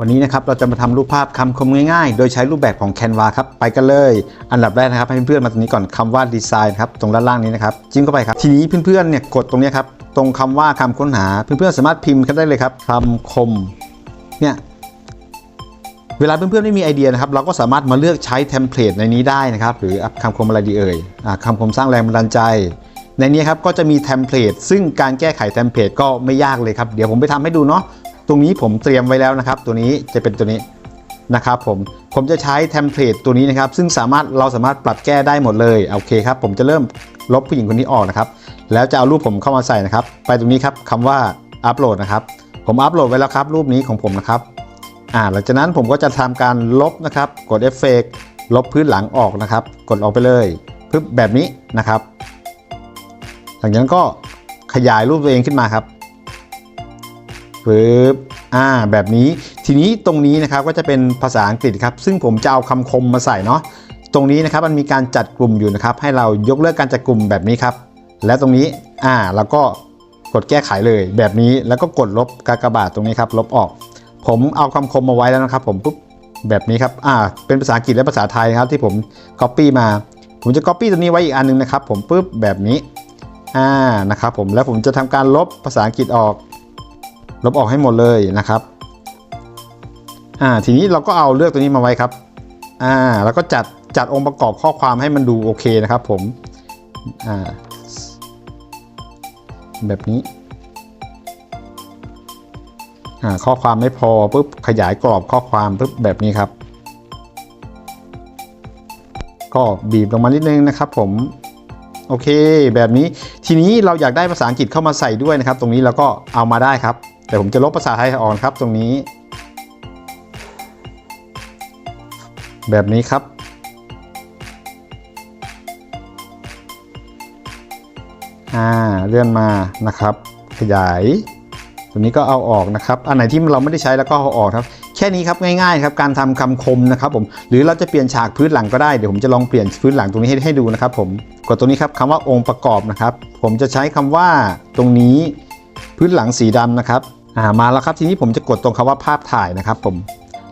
วันนี้นะครับเราจะมาทำรูปภาพคำคมง่ายๆ โดยใช้รูปแบบของ Canva ครับไปกันเลย อันดับแรกนะครับให้เพื่อนๆมาตรงนี้ก่อนคำว่าดีไซน์ครับตรงด้านล่างนี้นะครับจิ้มเข้าไปครับทีนี้เพื่อนๆเนี่ยกดตรงนี้ครับตรงคำว่าคำค้นหาเพื่อนๆสามารถพิมพ์กันได้เลยครับคำคมเนี่ยเวลาเพื่อนๆไม่มีไอเดียนะครับเราก็สามารถมาเลือกใช้เทมเพลตในนี้ได้นะครับหรือคำคมอะไรดีเอ่ยอ่าคำคมสร้างแรงบันดาลใจในนี้ครับก็จะมีเทมเพลตซึ่งการแก้ไขเทมเพลตก็ไม่ยากเลยครับเดี๋ยวผมไปทำให้ดูเนาะ ตรงนี้ผมเตรียมไว้แล้วนะครับ ตัวนี้จะเป็นตัวนี้นะครับผมผมจะใช้เทมเพลตตัวนี้นะครับ ซึ่งสามารถเราสามารถปรับแก้ได้หมดเลยโอเคครับ ผมจะเริ่มลบผู้หญิงคนนี้ออกนะครับ แล้วจะเอารูปผมเข้ามาใส่นะครับ ไปตรงนี้ครับคำว่าอัปโหลดนะครับ ผมอัปโหลดไว้แล้วครับ รูปนี้ของผมนะครับอ่าหลังจากนั้นผมก็จะทำการลบนะครับ กดเอฟเฟกลบพื้นหลังออกนะครับ กดออกไปเลยปึ๊บแบบนี้นะครับหลังจากนั้นก็ขยายรูปตัวเองขึ้นมาครับ ปึ๊บอ่า แบบนี้ ทีนี้ตรงนี้นะครับก็จะเป็นภาษาอังกฤษครับ ซึ่งผมจะเอาคำคมมาใส่เนาะ ตรงนี้นะครับมันมีการจัดกลุ่มอยู่นะครับ ให้เรายกเลิกการจัดกลุ่มแบบนี้ครับ และตรงนี้ อ่า แล้วก็กดแก้ไขเลย แบบนี้ แล้วก็กดลบกากบาทตรงนี้ครับ ลบออก ผมเอาคำคมมาไว้แล้วนะครับ ผมปุ๊บ แบบนี้ครับ อ่า เป็นภาษาอังกฤษและภาษาไทยครับที่ผม Copy มา ผมจะ Copy ตัวนี้ไว้อีกอันหนึงนะครับ ผมปุ๊บ แบบนี้ อ่า นะครับผม แล้วผมจะทำการลบภาษาอังกฤษออก ลบออกให้หมดเลยนะครับอ่าทีนี้เราก็เอาเลือกตัวนี้มาไว้ครับอ่าแล้วก็จัดจัดองค์ประกอบข้อความให้มันดูโอเคนะครับผมอ่าแบบนี้อ่าข้อความไม่พอปุ๊บขยายกรอบข้อความปุ๊บแบบนี้ครับ ก็บีบลงมานิดนึงนะครับผมโอเค แบบนี้ทีนี้เราอยากได้ภาษาอังกฤษเข้ามาใส่ด้วยนะครับ ตรงนี้เราก็เอามาได้ครับ แต่ผมจะลบภาษาไทยออกครับตรงนี้ แบบนี้ครับ อ่าเลื่อนมานะครับ ขยายตัวนี้ก็เอาออกนะครับ อันไหนที่เราไม่ได้ใช้แล้วก็เอาออกครับ แค่นี้ครับง่ายๆครับการทำคำคมนะครับผม หรือเราจะเปลี่ยนฉากพื้นหลังก็ได้ เดี๋ยวผมจะลองเปลี่ยนพื้นหลังตรงนี้ให้ให้ดูนะครับ ผม กดตรงนี้ครับคำว่าองค์ประกอบนะครับ ผมจะใช้คำว่าตรงนี้พื้นหลังสีดำนะครับ อ่ามาแล้วครับทีนี้ผมจะกดตรงคำว่าภาพถ่ายนะครับผม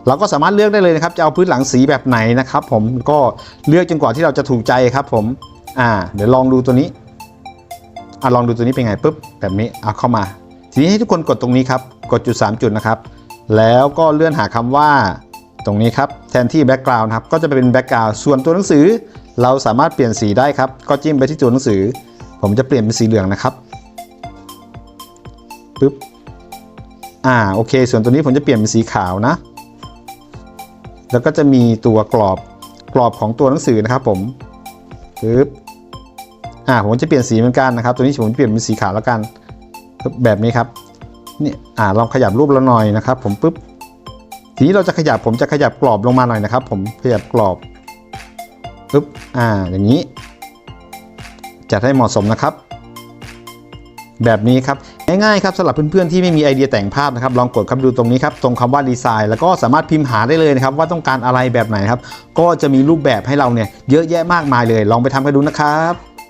เราก็สามารถเลือกได้เลยนะครับจะเอาพื้นหลังสีแบบไหนนะครับผมก็เลือกจนกว่าที่เราจะถูกใจครับผมอ่าเดี๋ยวลองดูตัวนี้อะลองดูตัวนี้เป็นไงปุ๊บแบบนี้เอาเข้ามา ทีนี้ให้ทุกคนกดตรงนี้ครับกดจุด 3 จุดนะครับ แล้วก็เลื่อนหาคำว่าตรงนี้ครับแทนที่แบ็กกราวน์ครับก็จะเป็นแบ็กกราวน์ส่วนตัวหนังสือ เราสามารถเปลี่ยนสีได้ครับ ก็จิ้มไปที่ตัวหนังสือ ผมจะเปลี่ยนเป็นสีเหลืองนะครับปึ๊บ อ่าโอเค ส่วนตัวนี้ผมจะเปลี่ยนเป็นสีขาวนะ แล้วก็จะมีตัวกรอบกรอบของตัวหนังสือนะครับผมปึ๊บอ่าผมจะเปลี่ยนสีเหมือนกันนะครับ ตัวนี้ผมจะเปลี่ยนเป็นสีขาวแล้วกัน แบบนี้ครับนี่อ่าลองขยับรูปเราหน่อยนะครับ ผมปุ๊บทีนี้เราจะขยับผมจะขยับกรอบลงมาหน่อยนะครับ ผมขยับกรอบปุ๊บอ่าอย่างนี้จัดให้เหมาะสมนะครับ แบบนี้ครับง่ายๆครับสำหรับเพื่อนๆที่ไม่มีไอเดียแต่งภาพนะครับลองกดครับดูตรงนี้ครับตรงคำว่าดีไซน์ แล้วก็สามารถพิมพ์หาได้เลยนะครับว่าต้องการอะไรแบบไหนครับก็จะมีรูปแบบให้เราเนี่ยเยอะแยะมากมายเลย ลองไปทำกันดูนะครับ